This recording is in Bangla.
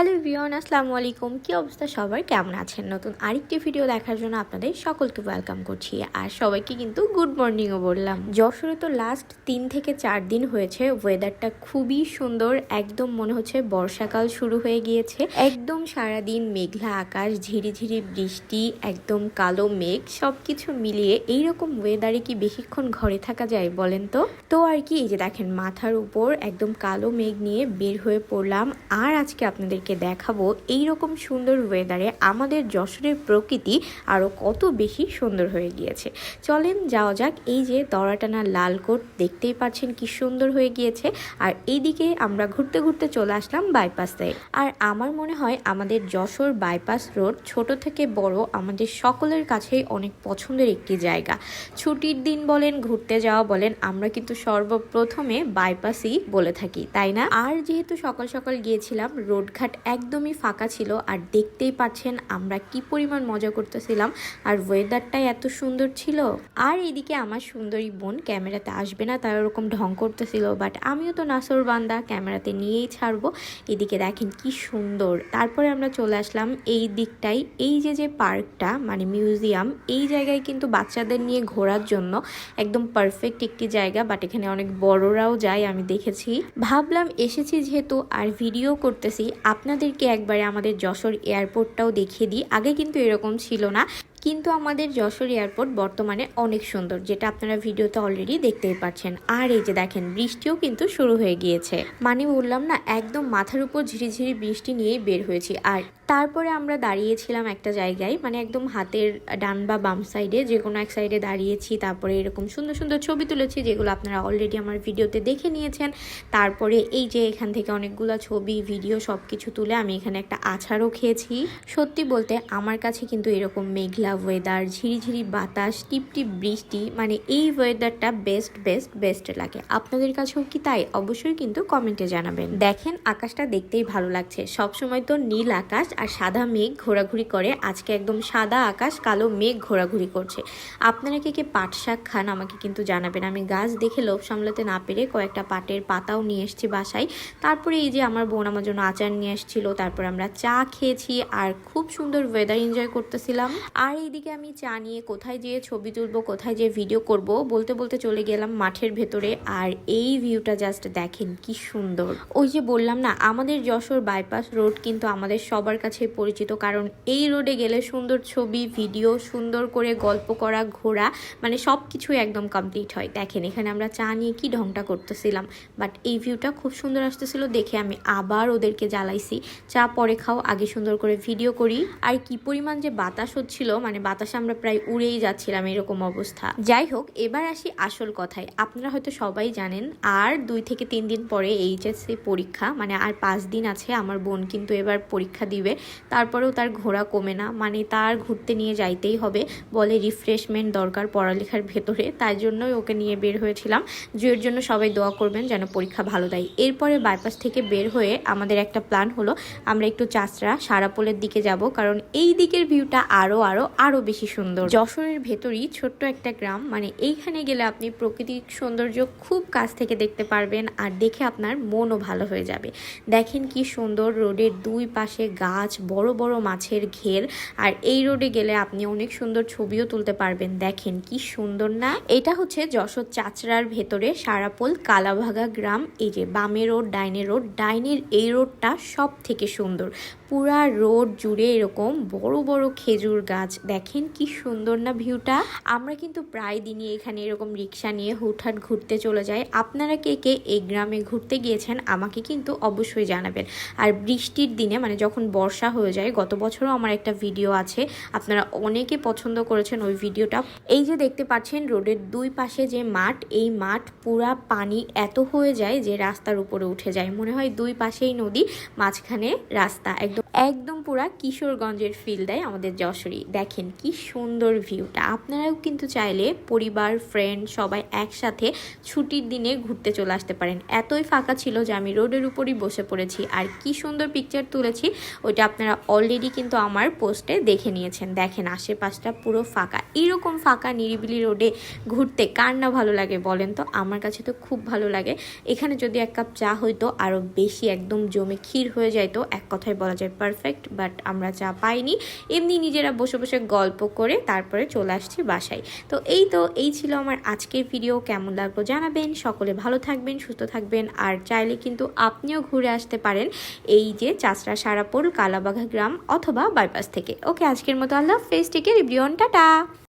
হ্যালো বিয়ন আসসালামু আলাইকুম। কি অবস্থা সবার? কেমন আছেন? নতুন আরেকটি ভিডিও দেখার জন্য আপনাদের সকলকে ওয়েলকাম করছি। আর সবাইকে কিন্তু গুড মর্নিংও বললাম। যশোরে তো লাস্ট তিন থেকে চার দিন হয়েছে। ওয়েদারটা খুবই সুন্দর। একদম মনে হচ্ছে বর্ষাকাল শুরু হয়ে গিয়েছে। একদম সারাদিন মেঘলা আকাশ, ঝিরিঝিরি বৃষ্টি, একদম কালো মেঘ, সবকিছু মিলিয়ে এইরকম ওয়েদারে কি বেশিক্ষণ ঘরে থাকা যায় বলেন তো? তো আর কি, এই যে দেখেন, মাথার উপর একদম কালো মেঘ নিয়ে বের হয়ে পড়লাম। আর আজকে আপনাদেরকে দেখাবো এই রকম সুন্দর ওয়েদারে আমাদের যশোরের প্রকৃতি আরও কত বেশি সুন্দর হয়ে গিয়েছে। চলেন যাওয়া যাক, এই যে দড়াটানা লাল কোট, দেখতেই পাচ্ছেন কি সুন্দর হয়ে গিয়েছে। আর এইদিকে আমরা ঘুরতে ঘুরতে চলে আসলাম বাইপাসে আর আমার মনে হয় আমাদের যশোর বাইপাস রোড ছোট থেকে বড় আমাদের সকলের কাছেই অনেক পছন্দের একটি জায়গা। ছুটির দিন বলেন, ঘুরতে যাওয়া বলেন, আমরা কিন্তু সর্বপ্রথমে বাইপাসই বলে থাকি, তাই না? আর যেহেতু সকাল সকাল গিয়েছিলাম, রোডঘাট একদমই ফাঁকা ছিল আর দেখতেই পাচ্ছেন আমরা কি পরিমাণ মজা করতেছিলাম আর ওয়েদারটাই এত সুন্দর ছিল। আর এদিকে আমার সুন্দরী বোন ক্যামেরাতে আসবে না, তার ওরকম ঢং করতেছিল বাট আমিও তো নাসর বান্দা, ক্যামেরাতে নিয়েই ছাড়বো। এদিকে দেখেন কি সুন্দর। তারপরে আমরা চলে আসলাম এই দিকটাই। এই যে যে পার্কটা মানে মিউজিয়াম, এই জায়গায় কিন্তু বাচ্চাদের নিয়ে ঘোরার জন্য একদম পারফেক্ট একটি জায়গা বাট এখানে অনেক বড়রাও যায়, আমি দেখেছি। ভাবলাম এসেছি যেহেতু আর ভিডিও করতেছি। আপনাদেরকে একবারে আমাদের যশোর এয়ারপোর্টটাও দেখিয়ে দিই। আগে কিন্তু এরকম ছিল না। কিন্তু আমাদের যশোর এয়ারপোর্ট বর্তমানে অনেক সুন্দর, যেটা আপনারা ভিডিওতে অলরেডি দেখতেই পাচ্ছেন। আর এই যে দেখেন, বৃষ্টিও কিন্তু শুরু হয়ে গিয়েছে। মানে বললাম না, একদম মাথার উপর ঝিরিঝিরি বৃষ্টি নিয়েই বের হয়েছি। আর তারপরে আমরা দাঁড়িয়েছিলাম একটা জায়গায় মানে একদম হাতের ডান বা বাম সাইডে যে কোনো এক সাইডে দাঁড়িয়েছি, তারপরে এরকম সুন্দর সুন্দর ছবি তুলেছি, যেগুলো আপনারা অলরেডি আমার ভিডিওতে দেখে নিয়েছেন। তারপরে এই যে এখান থেকে অনেকগুলো ছবি ভিডিও সব কিছু তুলে আমি এখানে একটা আছাড়ও খেয়েছি। সত্যি বলতে, আমার কাছে কিন্তু এরকম মেঘলা ওয়েদার ঝিরিঝিরি বাতাস, টিপ টিপ বৃষ্টি মানে এই ওয়েদারটা বেস্ট বেস্ট বেস্ট লাগে। আপনাদের কাছেও কি তাই? অবশ্যই কিন্তু কমেন্টে জানাবেন। দেখেন, আকাশটা দেখতেই ভালো লাগছে। সবসময় তো নীল আকাশ আর সাদা মেঘ ঘোরাঘুরি করে। আজকে একদম সাদা আকাশ, কালো মেঘ ঘোরাঘুরি করছে। আপনারা কে কে পাট শাক খান আমাকে কিন্তু জানাবেন। আমি গাছ দেখে লোভ সামলাতে না পেরে কয়েকটা পাটের পাতাও নিয়ে এসেছি বাসায়। তারপরে এই যে আমার বোন আমার জন্য আচার নিয়ে এসেছিল, তারপর আমরা চা খেয়েছি আর খুব সুন্দর ওয়েদার এনজয় করতেছিলাম। আর এইদিকে আমি চা নিয়ে কোথায় যেয়ে ছবি তুলবো, কোথায় যেয়ে ভিডিও করব, বলতে বলতে চলে গেলাম মাঠের ভেতরে। আর এই ভিউটা জাস্ট দেখেন কি সুন্দর। ওই যে বললাম না, আমাদের যশোর বাইপাস রোড কিন্তু আমাদের সবার কাছে পরিচিত। কারণ এই রোডে গেলে সুন্দর ছবি ভিডিও সুন্দর করে গল্প করা, ঘোরা মানে সব কিছুই একদম কমপ্লিট হয়। দেখেন, এখানে আমরা চা নিয়ে কি ঢংটা করতেছিলাম। বাট এই ভিউটা খুব সুন্দর আসতেছিল, দেখে আমি আবার ওদেরকে জ্বালাইছি। চা পরে খাও, আগে সুন্দর করে ভিডিও করি। আর কি পরিমাণ যে বাতাস হচ্ছিল মানে বাতাসে আমরা প্রায় উড়েই যাচ্ছিলাম এরকম অবস্থা। যাই হোক এবার আসি আসল কথায়। আপনারা হয়তো সবাই জানেন, আর দুই থেকে তিন দিন পরে এইচএসসি পরীক্ষা মানে আর পাঁচ দিন আছে, আমার বোন কিন্তু এবার পরীক্ষা দিবে। তারপরেও তার ঘোরা কমে না মানে তার ঘুরতে নিয়ে যাইতেই হবে। বলে রিফ্রেশমেন্ট দরকার পড়ালেখার ভেতরে, তাই জন্যই ওকে নিয়ে বের হয়েছিলাম। জুয়ের জন্য সবাই দোয়া করবেন যেন পরীক্ষা ভালো দেয়। এরপরে বাইপাস থেকে বের হয়ে আমাদের একটা প্ল্যান হলো, আমরা একটু চাষরা সারাপোলের দিকে যাব, কারণ এই দিকের ভিউটা আরও আরও আরও বেশি সুন্দর। যশোরের ভেতরই ছোট্ট একটা গ্রাম মানে এইখানে গেলে আপনি প্রাকৃতিক সৌন্দর্য খুব কাছ থেকে দেখতে পারবেন আর দেখে আপনার মনও ভালো হয়ে যাবে। দেখেন কি সুন্দর রোডের দুই পাশে গাছ, বড় বড় মাছের ঘের আর এই রোডে গেলে আপনি অনেক সুন্দর ছবিও তুলতে পারবেন। দেখেন কি সুন্দর না? এটা হচ্ছে যশোর চাচড়ার ভেতরে সারাপোল কালাভাগা গ্রাম। এই যে বামে রোড, ডাইনে রোড, ডাইনের এই রোডটা সব থেকে সুন্দর। পুরা রোড জুড়ে এরকম বড় বড় খেজুর গাছ দেখেন কি সুন্দর না ভিউটা। আমরা কিন্তু প্রায় দিনই এখানে এরকম রিক্সা নিয়ে হুটহাট ঘুরতে চলে যাই। আপনারা কে কে এই গ্রামে ঘুরতে গিয়েছেন আমাকে কিন্তু অবশ্যই জানাবেন। আর বৃষ্টির দিনে মানে যখন বর্ষা হয়ে যায়, গত বছরও আমার একটা ভিডিও আছে, আপনারা অনেকে পছন্দ করেছেন ওই ভিডিওটা। এই যে দেখতে পাচ্ছেন, রোডের দুই পাশে যে মাঠ, এই মাঠ পুরা পানি এত হয়ে যায় যে রাস্তার উপরে উঠে যায়। মনে হয় দুই পাশেই নদী, মাঝখানে রাস্তা। একদম একদম পুরা কিশোরগঞ্জের ফিল দেয় আমাদের যশোরী। দেখেন দেখেন কি সুন্দর ভিউটা। আপনারাও কিন্তু চাইলে পরিবার ফ্রেন্ড সবাই একসাথে ছুটির দিনে ঘুরতে চলে আসতে পারেন। এতই ফাঁকা ছিল যে আমি রোডের উপরই বসে পড়েছি। আর কি সুন্দর পিকচার তুলেছি, ওইটা আপনারা অলরেডি কিন্তু আমার পোস্টে দেখে নিয়েছেন। দেখেন আশেপাশটা পুরো ফাঁকা। এরকম ফাঁকা নিরিবিলি রোডে ঘুরতে কার না ভালো লাগে বলেন তো? আমার কাছে তো খুব ভালো লাগে। এখানে যদি এক কাপ চা হইতো আরও বেশি একদম জমে ক্ষীর হয়ে যাইতো, এক কথায় বলা যায় পারফেক্ট বাট আমরা চা পাইনি। এমনি নিজেরা বসে বসে গল্প করে তারপরে চলে আসছি বাসায়। তো এই তো, এই ছিল আমার আজকের ভিডিও কেমন লাগল জানাবেন। সকলে ভালো থাকবেন, সুস্থ থাকবেন। আর চাইলে কিন্তু আপনিও ঘুরে আসতে পারেন এই যে চাষরা সারাপোল কালাবাঘা গ্রাম অথবা বাইপাস থেকে। ওকে, আজকের মতো আল্লাহ ফেস টেকে রিভিউন টাটা।